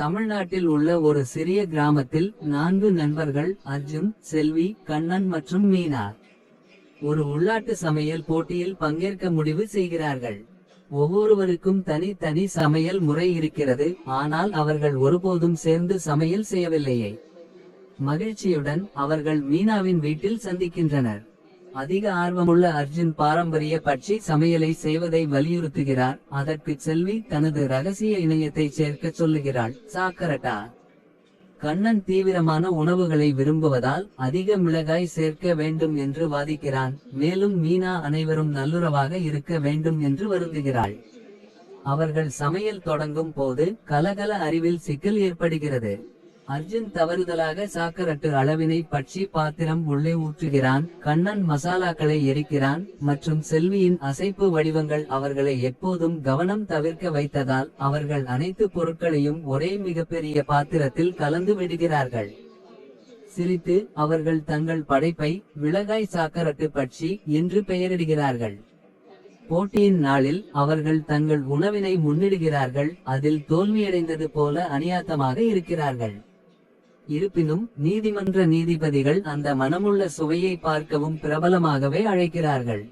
தமிழ்நாட்டில் உள்ள ஒரு சிறிய கிராமத்தில் நான்கு நண்பர்கள் அர்ஜுன் செல்வி கண்ணன் மற்றும் மீனா. ஒரு உள்நாட்டு சமையல் போட்டியில் பங்கேற்க முடிவு செய்கிறார்கள். ஒவ்வொருவருக்கும் தனித்தனி சமையல் முறை இருக்கிறது ஆனால் அவர்கள் ஒருபோதும் சேர்ந்து சமையல் செய்யவில்லையே. மகிழ்ச்சியுடன் அவர்கள் மீனாவின் வீட்டில் சந்திக்கின்றனர். அதிக ஆர்வமுள்ள அர்ஜுன் பாரம்பரிய பட்சி சமையலை செய்வதை வலியுறுத்துகிறார். அதற்கு செல்வி தனது ரகசிய இணையத்தை சேர்க்க சொல்லுகிறாள். சாக்கரட்டா கண்ணன் தீவிரமான உணவுகளை விரும்புவதால் அதிக மிளகாய் சேர்க்க வேண்டும் என்று வாதிக்கிறான். மேலும் மீனா அனைவரும் நல்லுறவாக இருக்க வேண்டும் என்று வருந்துகிறாள். அவர்கள் சமையல் தொடங்கும் போது கலகல அறிவில் சிக்கல் ஏற்படுகிறது. அர்ஜுன் தவறுதலாக சாக்கரட்டு அளவினை பற்றி பாத்திரம் உள்ளே ஊற்றுகிறான் கண்ணன் மசாலாக்களை எரிக்கிறான் மற்றும் செல்வியின் அசைப்பு வடிவங்கள் அவர்களை எப்போதும் கவனம் தவிர்க்க வைத்ததால் அவர்கள் அனைத்து பொருட்களையும் ஒரே மிகப்பெரிய பாத்திரத்தில் கலந்து விடுகிறார்கள். சிரித்து அவர்கள் தங்கள் படைப்பை விலகாய் சாக்கரட்டு பட்சி என்று பெயரிடுகிறார்கள். போட்டியின் நாளில் அவர்கள் தங்கள் உணவினை முன்னிடுகிறார்கள் அதில் தோல்வியடைந்தது போல அநியாத்தமாக இருக்கிறார்கள். இருப்பினும் நீதிமன்ற நீதிபதிகள் அந்த மனமுள்ள சுவையை பார்க்கவும் பிரபலமாகவே அழைக்கிறார்கள்.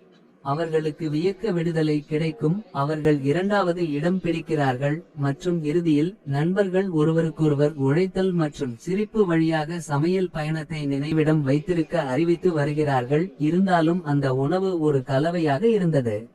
அவர்களுக்கு வியக்க விடுதலை கிடைக்கும் அவர்கள் இரண்டாவது இடம் பிடிக்கிறார்கள் மற்றும் இறுதியில் நண்பர்கள் ஒருவருக்கொருவர் உழைத்தல் மற்றும் சிரிப்பு வழியாக சமையல் பயணத்தை நினைவிடம் வைத்திருக்க அறிவித்து வருகிறார்கள் இருந்தாலும் அந்த உணவு ஒரு கலவையாக இருந்தது.